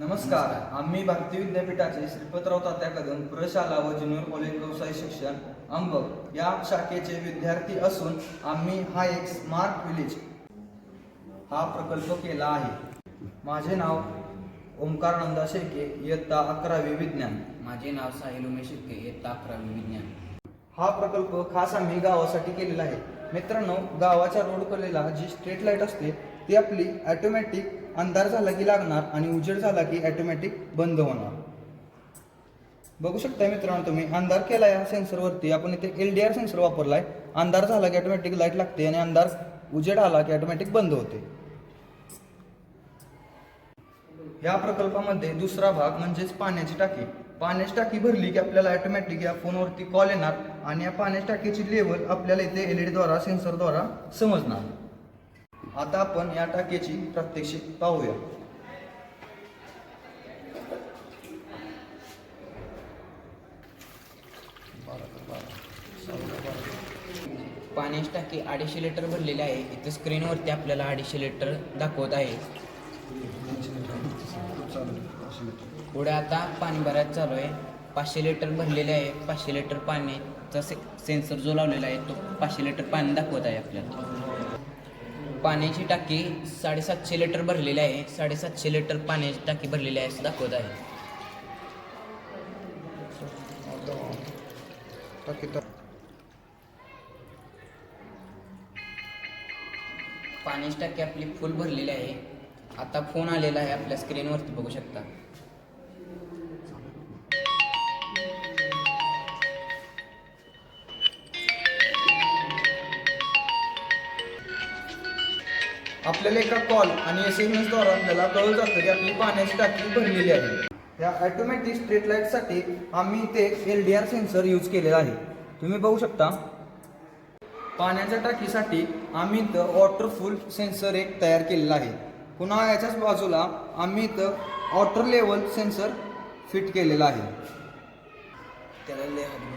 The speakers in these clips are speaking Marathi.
नमस्कार. आम्ही भारतीय विद्यापीठाचे श्रीपतराव तात्या कदम प्रशाला व ज्युनियर कॉलेज व्यवसाय शिक्षण अंबक या शाखेचे विद्यार्थी असून आम्ही हा एक स्मार्ट विलेज हा प्रकल्प केला आहे. माझे नाव ओंकार नंदा शेळके इयत्ता अकरावी विज्ञान. माझे नाव साहिल उमेश शिर्के इयत्ता अकरावी विज्ञान. हा प्रकल्प खास आम्ही गावासाठी केलेला आहे. मित्रांनो गावाच्या रोड कलेला जी स्ट्रीट लाइट असते ती आपली ॲटोमॅटिक अंधार झाला की लागणार आणि उजेड झाला की ॲटोमॅटिक बंद होणार. बघू शकता मित्रांनो तुम्ही अंधार केला या सेन्सरवरती आपण इथे एल डी आर सेन्सर वापरलाय. अंधार झाला की ऑटोमॅटिक लाइट लागते आणि अंधार उजेड आला की ऑटोमॅटिक बंद होते. या प्रकल्पामध्ये दुसरा भाग म्हणजेच पाण्याची टाकी. पाण्याची टाकी भरली की आपल्याला ऑटोमॅटिक या फोनवरती कॉल येणार आणि या पाण्याची टाकीची लेवल आपल्याला इथे एल ई डीद्वारा सेन्सरद्वारा समजणार. आता आपण या टाकीची प्रात्यक्षिक पाहूया. पाण्याची टाकी अडीचशे लिटर भरलेली आहे. इथं स्क्रीनवरती आपल्याला अडीचशे लिटर दाखवत आहे. पुढे आता पाणी भरायचं चालू आहे. पाचशे लिटर भरलेले आहे. पाचशे लिटर पाण्याचा से सेन्सर जो लावलेला आहे तो पाचशे लिटर पाणी दाखवत आहे आपल्याला. पाण्याची टाकी साडेसातशे लिटर भरलेली आहे. साडेसातशे लिटर पाण्याची टाकी भरलेली आहे असं दाखवत आहे. पाण्याची टाकी आपली फुल भरलेली आहे. आता फोन आलेला आहे आपल्या स्क्रीनवरती बघू शकता. आपल्याला एका कॉल आणि एस एम एसद्वारा आपल्याला कळलं जातं की आपली पाण्याची टाकी भरलेली आहे. या ऑटोमॅटिक स्ट्रीट लाईटसाठी आम्ही इथे L D R sensor use केलेला आहे. तुम्ही बघू शकता. पाण्याच्या टाकीसाठी आम्ही इथं वॉटरफुल सेन्सर एक तयार केलेला आहे. पुन्हा याच्याच बाजूला आम्ही इथं वॉटर लेवल सेन्सर फिट केलेला आहे.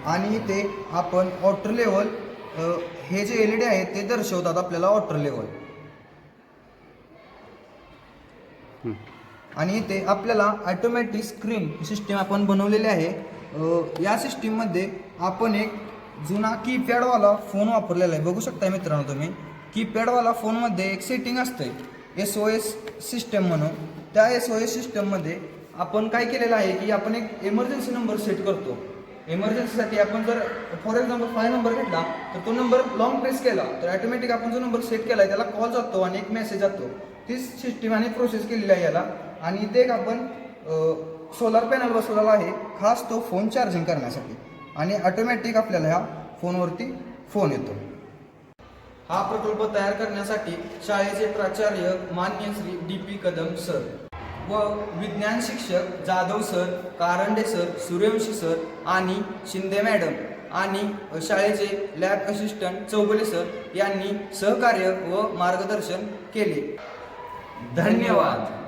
आणि इथे आपण वॉटर लेवल हे जे एल ई डी आहे ते दर्शवतात आपल्याला वॉटर लेवल आणि इथे आपल्याला ऑटोमॅटिक स्क्रीन सिस्टीम आपण बनवलेली आहे. या सिस्टीममध्ये आपण एक जुना कीपॅडवाला फोन वापरलेला आहे. बघू शकता मित्रांनो तुम्ही. कीपॅडवाला फोनमध्ये एक सेटिंग असते एस ओ एस सिस्टम म्हणून. त्या एस ओ एस सिस्टममध्ये आपण काय केलेलं आहे की आपण एक इमर्जन्सी नंबर सेट करतो. एमर्जन्सीसाठी आपण जर फॉर एक्झाम्पल फाय नंबर घेतला तर तो नंबर लॉंग प्रेस केला तर ॲटोमॅटिक आपण जो नंबर सेट केला आहे त्याला कॉल जातो आणि एक मेसेज जातो. तीच सिस्टीमाने प्रोसेस केलेली आहे याला. आणि इथे एक आपण सोलार पॅनल बसवलेला आहे. खास तो फोन चार्जिंग करण्यासाठी. आणि ऑटोमॅटिक आपल्याला ह्या फोनवरती फोन येतो. हा प्रकल्प तयार करण्यासाठी शाळेचे प्राचार्य मान्य Shri D P Kadam sir व विज्ञान शिक्षक Jadhav sir Karande sir Suryavanshi sir आणि शिंदे मॅडम आणि शाळेचे लॅब असिस्टंट चौगुले सर यांनी सहकार्य व मार्गदर्शन केले. ધન્યવાદ